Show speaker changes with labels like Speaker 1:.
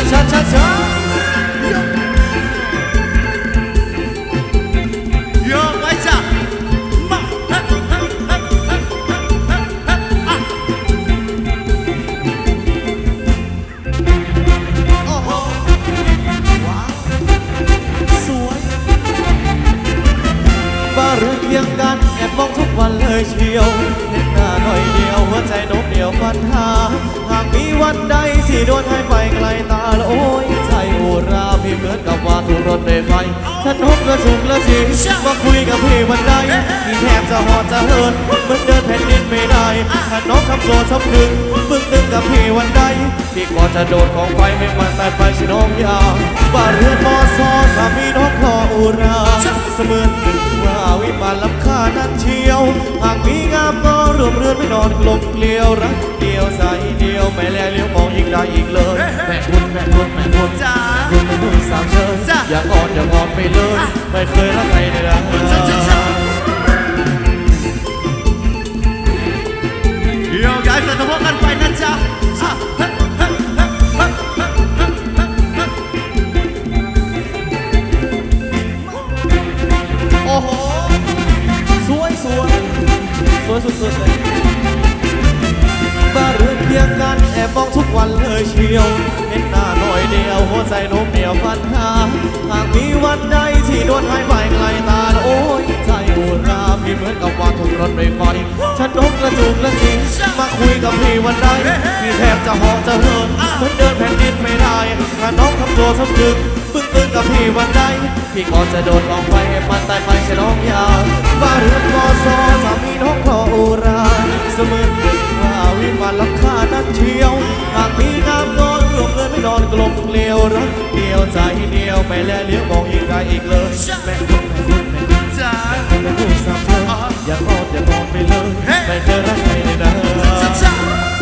Speaker 1: ชาชาชาโยกไว้จ้ะมาฮะฮะฮะฮะฮะฮะอ่ะโอ้โหว้าวสวย บ้านเรือนเคียงกันแอบมองทุกวันเลยเชียวเห็นหน้าหน่อยเดียวหัวใจโน้มเดียวฟันหา หากมี ถูกรถเมล์ไฟฉันหกกระชุกกระชิงมาคุยกับพี่วันใดพี่แทบจะหอดจะเหินเหมือนเดินแผ่นดินไม่ได้ถ้าน้องทำตัวชอบถึงมึงตึงกับพี่วันใดพี่ก็จะโดดของไฟให้มันตายไปชิน้องยาวบ้านเรือนมอซอสามีน้องคออุราเสมือนหนึ่งว่าวิมานล้ำค่านั้นเชียวหากมีงามก็รวมเรือนไม่นอนกลมเกลียวรักเดียวใสเดียวไม่แลเลี้ยวมองอีกได้อีกเลยแม่คุณแม่คุณแม่คุณ
Speaker 2: จ้า
Speaker 1: คุณเป็นผู้สาวเชิญ
Speaker 2: จ้ะ
Speaker 1: อย่าอ่อนอย่างอ่อนไปเลย ไม่เคยรักใครเลยนะ
Speaker 2: จ้ะจ้ะโยกย้ายสัตว์พวกกันไปนะจ๊ะอะฮะฮะฮะฮะฮะฮะฮะ
Speaker 1: โอ้โห สวยสวยสวยสุดๆเลยบ้าเรือนเคียงกันแอบมองทุกวันเลยเชียว เห็นหน้าหน่อยเดียวหัวใจนม ที่โดนหายไปไกลตาโอ้ยใจโอราพี่เหมือนกับว่าถูกรถไฟไฟฉันนกกระจุกกระจิงมาคุยกับพี่วันใดพี่แทบจะหาะจะเหินเหมือนเดินแผ่นดินไม่ได้ถ้าน้องทำตัวสำนึกปึ้งตึงกับพี่วันใดพี่ก็จะโดดลงไปให้มันตายไปใช่น้องยาวบ้าเรือมอซอสามีน้องขอโอราเสมือนว่าวิมานลักค่านั้นเชียวหากมีน้ำนอนรวมเงินไม่นอนกลมเกลียวรักเดียวใจเดียวไม่แล้วเลี้ยวมองอีกได้อีกเลย แม่คุแม่คุแม่คุจแม่คุสามเธออยาโอดอยามองไปเลยไม่เคยรักใครเลยนะ